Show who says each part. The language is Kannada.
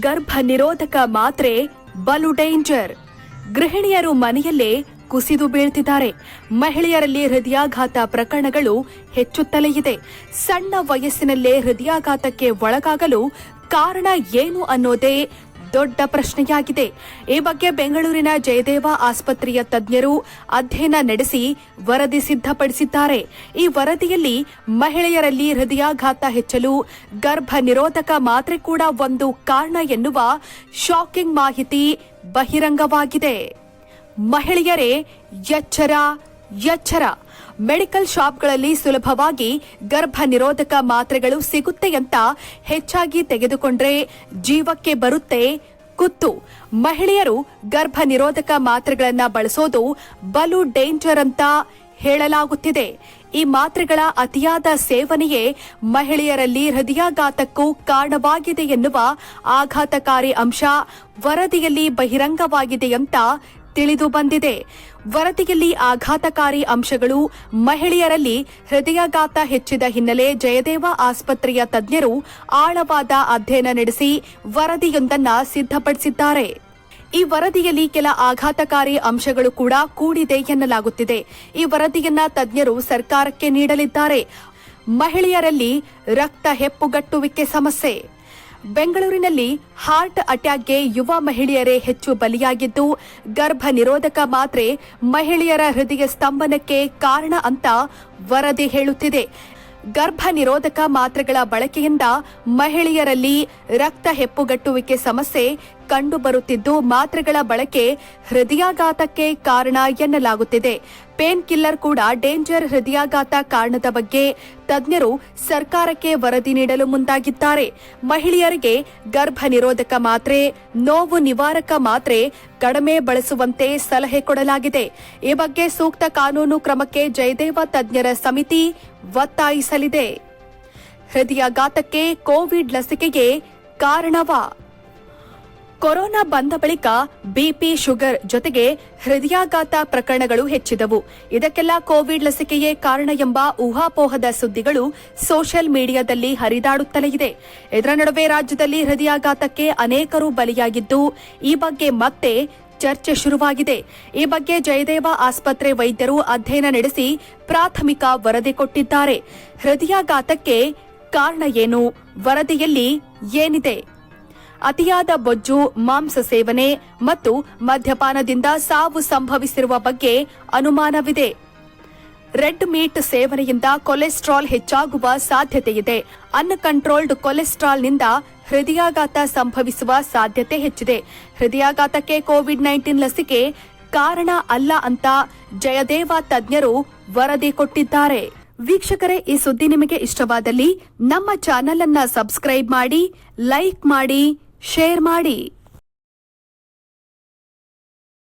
Speaker 1: ಗರ್ಭ ನಿರೋಧಕ ಮಾತ್ರೆ ಬಲು ಡೇಂಜರ್. ಗೃಹಿಣಿಯರು ಮನೆಯಲ್ಲೇ ಕುಸಿದು ಬೀಳ್ತಿದ್ದಾರೆ. ಮಹಿಳೆಯರಲ್ಲಿ ಹೃದಯಾಘಾತ ಪ್ರಕರಣಗಳು ಹೆಚ್ಚುತ್ತಲೇ ಇದೆ. ಸಣ್ಣ ವಯಸ್ಸಿನಲ್ಲೇ ಹೃದಯಾಘಾತಕ್ಕೆ ಒಳಗಾಗಲು ಕಾರಣ ಏನು ಅನ್ನೋದೇ ದೊಡ್ಡ ಪ್ರಶ್ನೆಯಾಗಿದೆ. ಈ ಬಗ್ಗೆ ಬೆಂಗಳೂರಿನ ಜಯದೇವ ಆಸ್ಪತ್ರೆಯ ತಜ್ಞರು ಅಧ್ಯಯನ ನಡೆಸಿ ವರದಿ ಸಿದ್ಧಪಡಿಸಿದ್ದಾರೆ. ಈ ವರದಿಯಲ್ಲಿ ಮಹಿಳೆಯರಲ್ಲಿ ಹೃದಯಾಘಾತ ಹೆಚ್ಚಲು ಗರ್ಭ ನಿರೋಧಕ ಮಾತ್ರೆ ಕೂಡ ಒಂದು ಕಾರಣ ಎನ್ನುವ ಶಾಕಿಂಗ್ ಮಾಹಿತಿ ಬಹಿರಂಗವಾಗಿದೆ. ಮಹಿಳೆಯರೇ, ಎಚ್ಚರ ಎಚ್ಚರ. ಮೆಡಿಕಲ್ ಶಾಪ್ಗಳಲ್ಲಿ ಸುಲಭವಾಗಿ ಗರ್ಭ ನಿರೋಧಕ ಮಾತ್ರೆಗಳು ಸಿಗುತ್ತೆ ಅಂತ ಹೆಚ್ಚಾಗಿ ತೆಗೆದುಕೊಂಡ್ರೆ ಜೀವಕ್ಕೆ ಬರುತ್ತೆ ಕುತ್ತು. ಮಹಿಳೆಯರು ಗರ್ಭ ನಿರೋಧಕ ಮಾತ್ರೆಗಳನ್ನು ಬಳಸೋದು ಬಲು ಡೇಂಜರ್ ಅಂತ ಹೇಳಲಾಗುತ್ತಿದೆ. ಈ ಮಾತ್ರೆಗಳ ಅತಿಯಾದ ಸೇವನೆಯೇ ಮಹಿಳೆಯರಲ್ಲಿ ಹೃದಯಾಘಾತಕ್ಕೂ ಕಾರಣವಾಗಿದೆ ಎನ್ನುವ ಆಘಾತಕಾರಿ ಅಂಶ ವರದಿಯಲ್ಲಿ ಬಹಿರಂಗವಾಗಿದೆ ಅಂತ ತಿಳಿದು ಬಂದಿದೆ. ವರದಿಯಲ್ಲಿ ಆಘಾತಕಾರಿ ಅಂಶಗಳು, ಮಹಿಳೆಯರಲ್ಲಿ ಹೃದಯಾಘಾತ ಹೆಚ್ಚಿದ ಹಿನ್ನೆಲೆ ಜಯದೇವ ಆಸ್ಪತ್ರೆಯ ತಜ್ಞರು ಆಳವಾದ ಅಧ್ಯಯನ ನಡೆಸಿ ವರದಿಯೊಂದನ್ನ ಸಿದ್ಧಪಡಿಸಿದ್ದಾರೆ. ಈ ವರದಿಯಲ್ಲಿ ಕೆಲ ಆಘಾತಕಾರಿ ಅಂಶಗಳು ಕೂಡ ಕೂಡಿದೆ ಎನ್ನಲಾಗುತ್ತಿದೆ. ಈ ವರದಿಯನ್ನ ತಜ್ಞರು ಸರ್ಕಾರಕ್ಕೆ ನೀಡಲಿದ್ದಾರೆ. ಮಹಿಳೆಯರಲ್ಲಿ ರಕ್ತ ಹೆಪ್ಪುಗಟ್ಟುವಿಕೆ ಸಮಸ್ಯೆ. ಬೆಂಗಳೂರಿನಲ್ಲಿ ಹಾರ್ಟ್ ಅಟ್ಯಾಕ್ಗೆ ಯುವ ಮಹಿಳೆಯರೇ ಹೆಚ್ಚು ಬಲಿಯಾಗಿದ್ದು, ಗರ್ಭ ನಿರೋಧಕ ಮಾತ್ರೆ ಮಹಿಳೆಯರ ಹೃದಯ ಸ್ತಂಭನಕ್ಕೆ ಕಾರಣ ಅಂತ ವರದಿ ಹೇಳುತ್ತಿದೆ. ಗರ್ಭ ನಿರೋಧಕ ಮಾತ್ರೆಗಳ ಬಳಕೆಯಿಂದ ಮಹಿಳೆಯರಲ್ಲಿ ರಕ್ತ ಹೆಪ್ಪುಗಟ್ಟುವಿಕೆ ಸಮಸ್ಯೆ ಕಂಡುಬರುತ್ತಿದ್ದು ಮಾತ್ರೆಗಳ ಬಳಕೆ ಹೃದಯಾಘಾತಕ್ಕೆ ಕಾರಣ ಎನ್ನಲಾಗುತ್ತಿದೆ. ಪೇನ್ ಕಿಲ್ಲರ್ ಕೂಡ ಡೇಂಜರ್ ಹೃದಯಾಘಾತ ಕಾರಣದ ಬಗ್ಗೆ ತಜ್ಞರು ಸರ್ಕಾರಕ್ಕೆ ವರದಿ ನೀಡಲು ಮುಂದಾಗಿದ್ದಾರೆ. ಮಹಿಳೆಯರಿಗೆ ಗರ್ಭ ನಿರೋಧಕ ಮಾತ್ರೆ, ನೋವು ನಿವಾರಕ ಮಾತ್ರೆ ಕಡಿಮೆ ಬಳಸುವಂತೆ ಸಲಹೆ ಕೊಡಲಾಗಿದೆ. ಈ ಬಗ್ಗೆ ಸೂಕ್ತ ಕಾನೂನು ಕ್ರಮಕ್ಕೆ ಜಯದೇವ ತಜ್ಞರ ಸಮಿತಿ ಒತ್ತಾಯಿಸಲಿದೆ. ಹೃದಯಾಘಾತಕ್ಕೆ ಕೋವಿಡ್ ಲಸಿಕೆಗೆ ಕಾರಣವಾ? ಕೊರೋನಾ ಬಂದ ಬಳಿಕ ಬಿಪಿ ಶುಗರ್ ಜೊತೆಗೆ ಹೃದಯಾಘಾತ ಪ್ರಕರಣಗಳು ಹೆಚ್ಚಿದವು. ಇದಕ್ಕೆಲ್ಲ ಕೋವಿಡ್ ಲಸಿಕೆಯೇ ಕಾರಣ ಎಂಬ ಊಹಾಪೋಹದ ಸುದ್ದಿಗಳು ಸೋಷಿಯಲ್ ಮೀಡಿಯಾದಲ್ಲಿ ಹರಿದಾಡುತ್ತಲೇ ಇದೆ. ಇದರ ನಡುವೆ ರಾಜ್ಯದಲ್ಲಿ ಹೃದಯಾಘಾತಕ್ಕೆ ಅನೇಕರು ಬಲಿಯಾಗಿದ್ದು, ಈ ಬಗ್ಗೆ ಮತ್ತೆ ಚರ್ಚೆ ಶುರುವಾಗಿದೆ. ಈ ಬಗ್ಗೆ ಜಯದೇವ ಆಸ್ಪತ್ರೆ ವೈದ್ಯರು ಅಧ್ಯಯನ ನಡೆಸಿ ಪ್ರಾಥಮಿಕ ವರದಿ ಕೊಟ್ಟಿದ್ದಾರೆ. ಹೃದಯಾಘಾತಕ್ಕೆ ಕಾರಣ ಏನು? ವರದಿಯಲ್ಲಿ ಏನಿದೆ? ಅತಿಯಾದ ಬೊಜ್ಜು, ಮಾಂಸ ಸೇವನೆ ಮತ್ತು ಮದ್ಯಪಾನದಿಂದ ಸಾವು ಸಂಭವಿಸಿರುವ ಬಗ್ಗೆ ಅನುಮಾನವಿದೆ. ರೆಡ್ ಮೀಟ್ ಸೇವನೆಯಿಂದ ಕೊಲೆಸ್ಟ್ರಾಲ್ ಹೆಚ್ಚಾಗುವ ಸಾಧ್ಯತೆಯಿದೆ. ಅನ್ಕಂಟ್ರೋಲ್ಡ್ ಕೊಲೆಸ್ಟ್ರಾಲ್ನಿಂದ ಹೃದಯಾಘಾತ ಸಂಭವಿಸುವ ಸಾಧ್ಯತೆ ಹೆಚ್ಚಿದೆ. ಹೃದಯಾಘಾತಕ್ಕೆ ಕೋವಿಡ್ ನೈನ್ಟೀನ್ ಲಸಿಕೆ ಕಾರಣ ಅಲ್ಲ ಅಂತ ಜಯದೇವ ತಜ್ಞರು ವರದಿ ಕೊಟ್ಟಿದ್ದಾರೆ. ವೀಕ್ಷಕರೇ, ಈ ಸುದ್ದಿ ನಿಮಗೆ ಇಷ್ಟವಾದಲ್ಲಿ ನಮ್ಮ ಚಾನೆಲ್ ಅನ್ನ ಸಬ್ಸ್ಕ್ರೈಬ್ ಮಾಡಿ, ಲೈಕ್ ಮಾಡಿ ಶೇರ್ ಮಾಡಿ.